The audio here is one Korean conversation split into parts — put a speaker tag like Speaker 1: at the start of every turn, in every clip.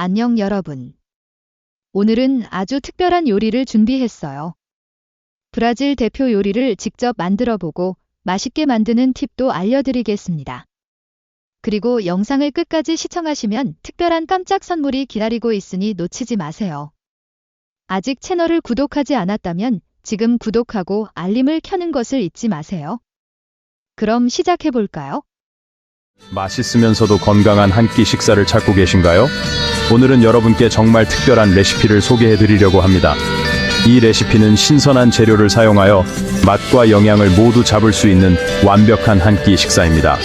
Speaker 1: 안녕 여러분. 오늘은 아주 특별한 요리를 준비했어요. 브라질 대표 요리를 직접 만들어 보고 맛있게 만드는 팁도 알려드리겠습니다. 그리고 영상을 끝까지 시청하시면 특별한 깜짝 선물이 기다리고 있으니 놓치지 마세요. 아직 채널을 구독하지 않았다면 지금 구독하고 알림을 켜는 것을 잊지 마세요. 그럼 시작해 볼까요?
Speaker 2: 맛있으면서도 건강한 한 끼 식사를 찾고 계신가요? 오늘은 여러분께 정말 특별한 레시피를 소개해 드리려고 합니다. 이 레시피는 신선한 재료를 사용하여 맛과 영양을 모두 잡을 수 있는 완벽한 한 끼 식사입니다.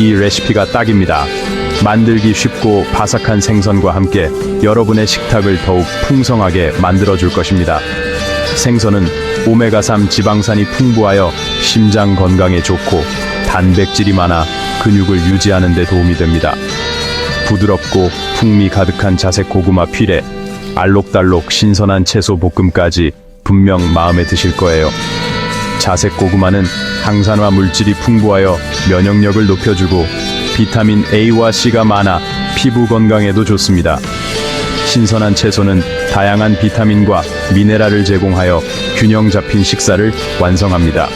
Speaker 2: 이 레시피가 딱입니다. 만들기 쉽고 바삭한 생선과 함께 여러분의 식탁을 더욱 풍성하게 만들어 줄 것입니다. 생선은 오메가3 지방산이 풍부하여 심장 건강에 좋고 단백질이 많아 근육을 유지하는 데 도움이 됩니다. 부드럽고 풍미 가득한 자색 고구마 피레, 알록달록 신선한 채소 볶음까지 분명 마음에 드실 거예요. 자색 고구마는 항산화 물질이 풍부하여 면역력을 높여주고 비타민 A와 C가 많아 피부 건강에도 좋습니다. 신선한 채소는 다양한 비타민과 미네랄을 제공하여 균형 잡힌 식사를 완성합니다.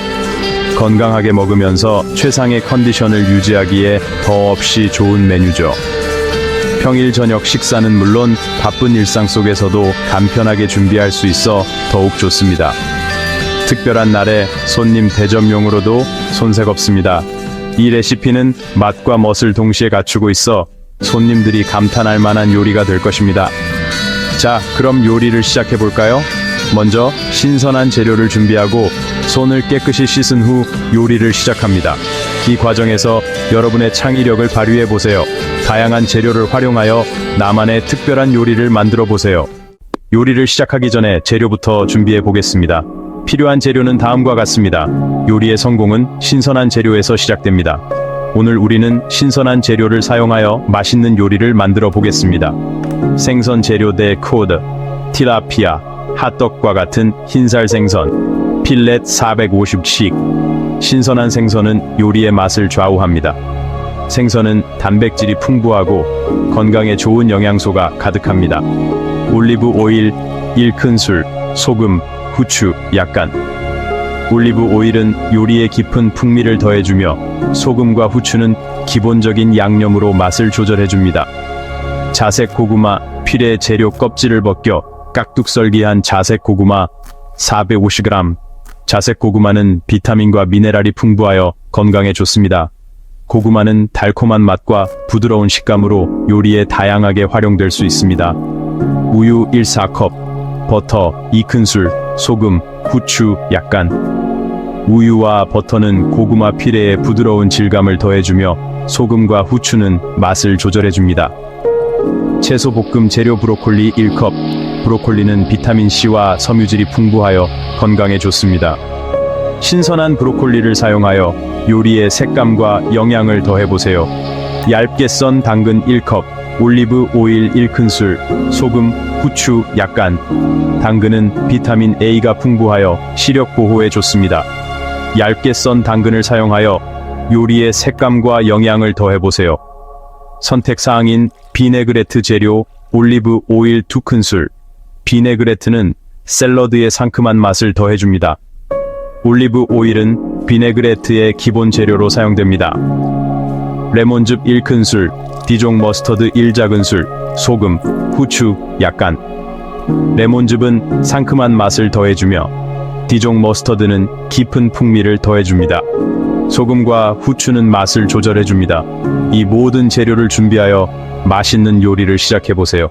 Speaker 2: 건강하게 먹으면서 최상의 컨디션을 유지하기에 더없이 좋은 메뉴죠. 평일 저녁 식사는 물론 바쁜 일상 속에서도 간편하게 준비할 수 있어 더욱 좋습니다. 특별한 날에 손님 대접용으로도 손색 없습니다. 이 레시피는 맛과 멋을 동시에 갖추고 있어 손님들이 감탄할 만한 요리가 될 것입니다. 자, 그럼 요리를 시작해 볼까요? 먼저 신선한 재료를 준비하고 손을 깨끗이 씻은 후 요리를 시작합니다. 이 과정에서 여러분의 창의력을 발휘해 보세요. 다양한 재료를 활용하여 나만의 특별한 요리를 만들어 보세요. 요리를 시작하기 전에 재료부터 준비해 보겠습니다. 필요한 재료는 다음과 같습니다. 요리의 성공은 신선한 재료에서 시작됩니다. 오늘 우리는 신선한 재료를 사용하여 맛있는 요리를 만들어 보겠습니다. 생선 재료 대 코드, 티라피아, 핫떡과 같은 흰살 생선, 필렛 450씩. 신선한 생선은 요리의 맛을 좌우합니다. 생선은 단백질이 풍부하고 건강에 좋은 영양소가 가득합니다. 올리브 오일 1큰술, 소금, 후추 약간. 올리브 오일은 요리에 깊은 풍미를 더해주며 소금과 후추는 기본적인 양념으로 맛을 조절해줍니다. 자색 고구마 필의 재료 껍질을 벗겨 깍둑썰기한 자색 고구마 450g. 자색 고구마는 비타민과 미네랄이 풍부하여 건강에 좋습니다. 고구마는 달콤한 맛과 부드러운 식감으로 요리에 다양하게 활용될 수 있습니다. 우유 1 4컵, 버터 2큰술, 소금, 후추 약간. 우유와 버터는 고구마 피레에 부드러운 질감을 더해주며 소금과 후추는 맛을 조절해줍니다. 채소 볶음 재료 브로콜리 1컵. 브로콜리는 비타민C와 섬유질이 풍부하여 건강에 좋습니다. 신선한 브로콜리를 사용하여 요리의 색감과 영양을 더해보세요. 얇게 썬 당근 1컵, 올리브 오일 1큰술, 소금, 후추 약간. 당근은 비타민 A가 풍부하여 시력 보호에 좋습니다. 얇게 썬 당근을 사용하여 요리의 색감과 영양을 더해보세요. 선택 사항인 비네그레트 재료 올리브 오일 2큰술. 비네그레트는 샐러드의 상큼한 맛을 더해줍니다. 올리브 오일은 비네그레트의 기본 재료로 사용됩니다. 레몬즙 1큰술, 디종 머스터드 1작은술, 소금, 후추 약간. 레몬즙은 상큼한 맛을 더해주며 디종 머스터드는 깊은 풍미를 더해줍니다. 소금과 후추는 맛을 조절해줍니다. 이 모든 재료를 준비하여 맛있는 요리를 시작해보세요.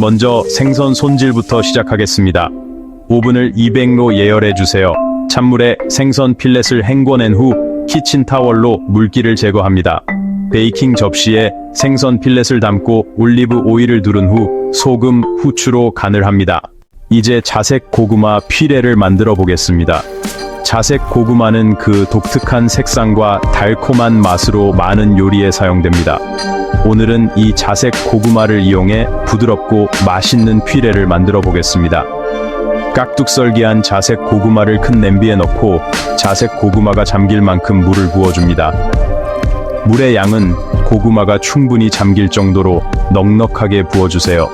Speaker 2: 먼저 생선 손질부터 시작하겠습니다. 오븐을 200로 예열해주세요. 찬물에 생선 필렛을 헹궈낸 후 키친타월로 물기를 제거합니다. 베이킹 접시에 생선 필렛을 담고 올리브 오일을 두른 후 소금, 후추로 간을 합니다. 이제 자색 고구마 피레를 만들어 보겠습니다. 자색 고구마는 그 독특한 색상과 달콤한 맛으로 많은 요리에 사용됩니다. 오늘은 이 자색 고구마를 이용해 부드럽고 맛있는 피레를 만들어 보겠습니다. 깍둑썰기한 자색 고구마를 큰 냄비에 넣고 자색 고구마가 잠길 만큼 물을 부어줍니다. 물의 양은 고구마가 충분히 잠길 정도로 넉넉하게 부어주세요.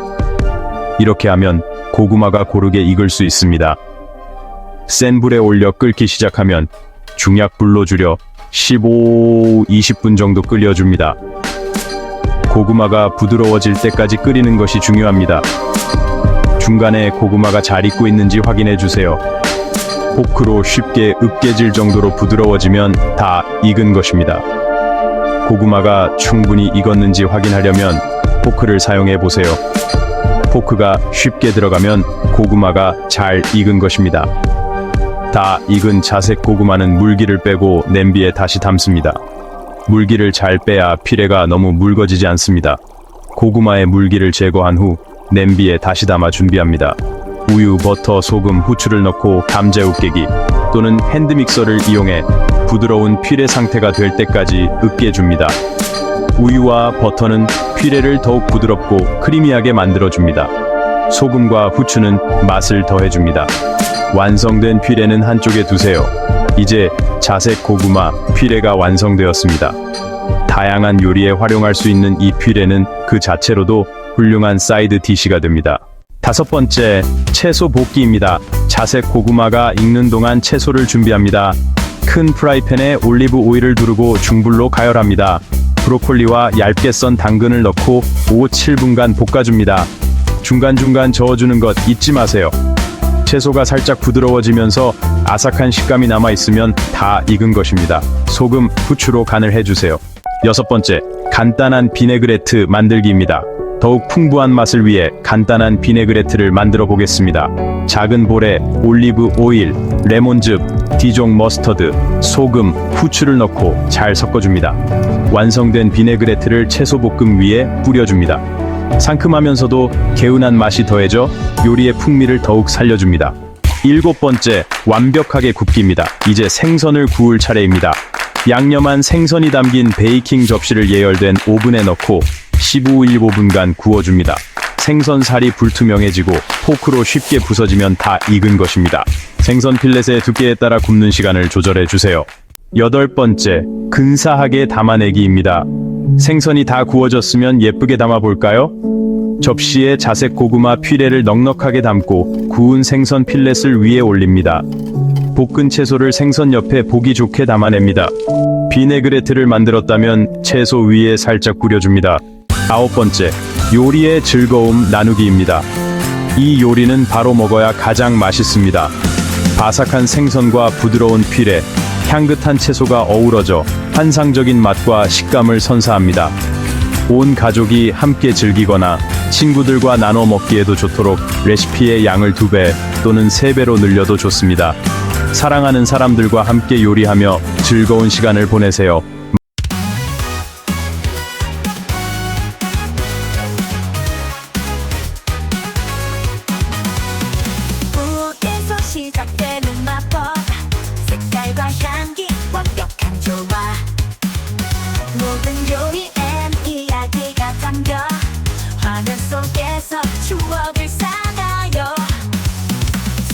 Speaker 2: 이렇게 하면 고구마가 고르게 익을 수 있습니다. 센 불에 올려 끓기 시작하면 중약불로 줄여 15, 20분 정도 끓여줍니다. 고구마가 부드러워질 때까지 끓이는 것이 중요합니다. 중간에 고구마가 잘 익고 있는지 확인해 주세요. 포크로 쉽게 으깨질 정도로 부드러워지면 다 익은 것입니다. 고구마가 충분히 익었는지 확인하려면 포크를 사용해 보세요. 포크가 쉽게 들어가면 고구마가 잘 익은 것입니다. 다 익은 자색 고구마는 물기를 빼고 냄비에 다시 담습니다. 물기를 잘 빼야 피레가 너무 묽어지지 않습니다. 고구마의 물기를 제거한 후 냄비에 다시 담아 준비합니다. 우유, 버터, 소금, 후추를 넣고 감자 으깨기 또는 핸드믹서를 이용해 부드러운 피레 상태가 될 때까지 으깨줍니다. 우유와 버터는 피레를 더욱 부드럽고 크리미하게 만들어줍니다. 소금과 후추는 맛을 더해줍니다. 완성된 피레는 한쪽에 두세요. 이제 자색 고구마 피레가 완성되었습니다. 다양한 요리에 활용할 수 있는 이 피레는 그 자체로도 훌륭한 사이드 디시가 됩니다. 다섯 번째, 채소 볶기입니다. 자색 고구마가 익는 동안 채소를 준비합니다. 큰 프라이팬에 올리브 오일을 두르고 중불로 가열합니다. 브로콜리와 얇게 썬 당근을 넣고 5, 7분간 볶아줍니다. 중간중간 저어주는 것 잊지 마세요. 채소가 살짝 부드러워지면서 아삭한 식감이 남아 있으면 다 익은 것입니다. 소금, 후추로 간을 해주세요. 여섯 번째, 간단한 비네그레트 만들기입니다. 더욱 풍부한 맛을 위해 간단한 비네그레트를 만들어 보겠습니다. 작은 볼에 올리브 오일, 레몬즙, 디종 머스터드, 소금, 후추를 넣고 잘 섞어줍니다. 완성된 비네그레트를 채소 볶음 위에 뿌려줍니다. 상큼하면서도 개운한 맛이 더해져 요리의 풍미를 더욱 살려줍니다. 일곱 번째, 완벽하게 굽기입니다. 이제 생선을 구울 차례입니다. 양념한 생선이 담긴 베이킹 접시를 예열된 오븐에 넣고 15, 15분간 구워줍니다. 생선 살이 불투명해지고 포크로 쉽게 부서지면 다 익은 것입니다. 생선 필렛의 두께에 따라 굽는 시간을 조절해 주세요. 여덟 번째, 근사하게 담아내기입니다. 생선이 다 구워졌으면 예쁘게 담아 볼까요? 접시에 자색 고구마 퓨레를 넉넉하게 담고 구운 생선 필렛을 위에 올립니다. 볶은 채소를 생선 옆에 보기 좋게 담아냅니다. 비네그레트를 만들었다면 채소 위에 살짝 뿌려줍니다. 아홉 번째, 요리의 즐거움 나누기입니다. 이 요리는 바로 먹어야 가장 맛있습니다. 바삭한 생선과 부드러운 피레, 향긋한 채소가 어우러져 환상적인 맛과 식감을 선사합니다. 온 가족이 함께 즐기거나 친구들과 나눠 먹기에도 좋도록 레시피의 양을 두 배 또는 세 배로 늘려도 좋습니다. 사랑하는 사람들과 함께 요리하며 즐거운 시간을 보내세요.
Speaker 3: 속에서 추억을 쌓아요.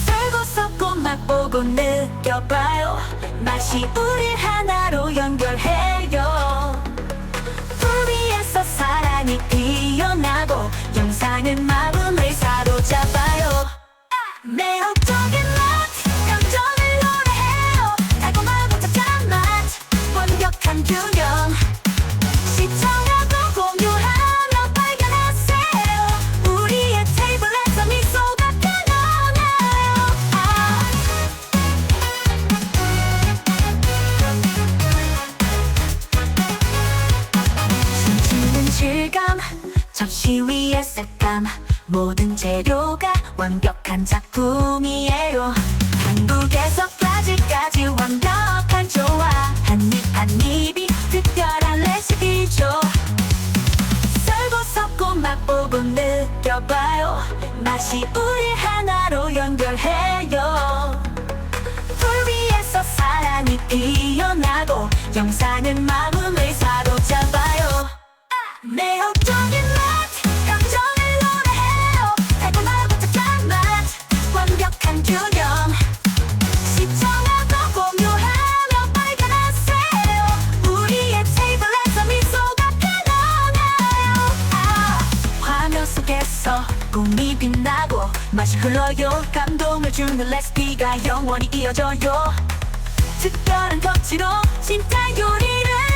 Speaker 3: 썰고 섞고 맛보고 느껴봐요. 맛이 우릴 하나로 연 느껴봐요. 맛이 우리 하나로 연결해요. 불 위에서 사랑이 피어나고 영상은 마음을 사로잡아요 맛이 흘러요. 감동을 주는 그 레시피가 영원히 이어져요. 특별한 터치로 진짜 요리를